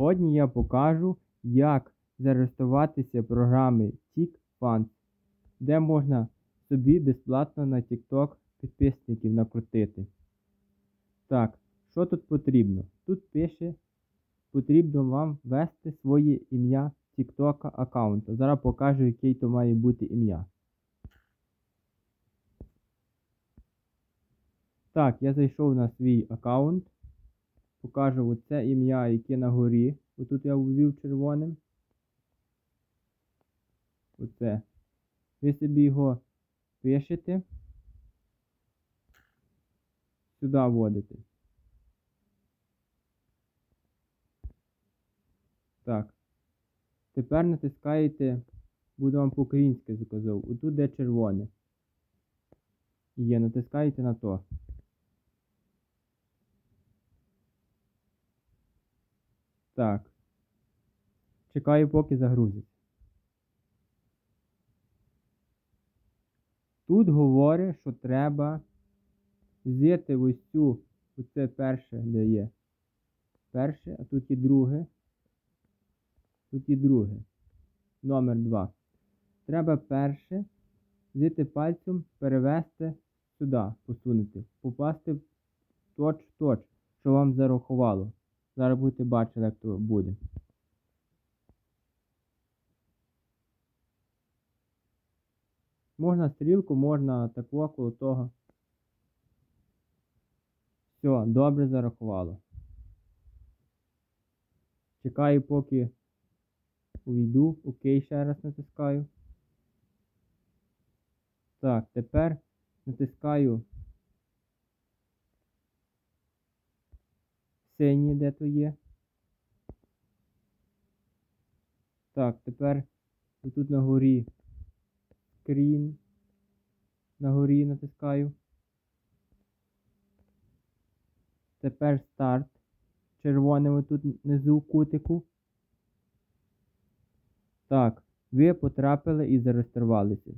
Сьогодні я покажу, як зареєструватися програми TikFans, де можна собі безплатно на TikTok підписників накрутити. Так, що тут потрібно? Тут пише, потрібно вам ввести своє ім'я TikTok аккаунту. Зараз покажу, який то має бути ім'я. Так, я зайшов на свій аккаунт. Покажу оце ім'я, яке на горі. Отут я ввів червоним. Оце. Ви собі його пишете. Сюди вводите. Так. Тепер натискаєте, буду вам по-українськи заказав. Отут де червоне. Є, натискаєте на то. Так. Чекаю, поки загрузиться. Тут говорить, що треба взяти ось цю, оце перше, де є. Перше, а тут і друге. Тут і друге. Номер 2. Треба перше взяти пальцем, перевести сюди, посунути, попасти в точ-точ, що вам зарахувало. Зараз будете бачити, як то буде. Можна стрілку, можна таку около того. Все, добре зарахувало. Чекаю, поки увійду. Окей, ще раз натискаю. Так, тепер натискаю синє, де то є. Так, тепер тут на горі скрін. На горі натискаю. Тепер старт. Червоним тут внизу кутику. Так, ви потрапили і зареєструвалися.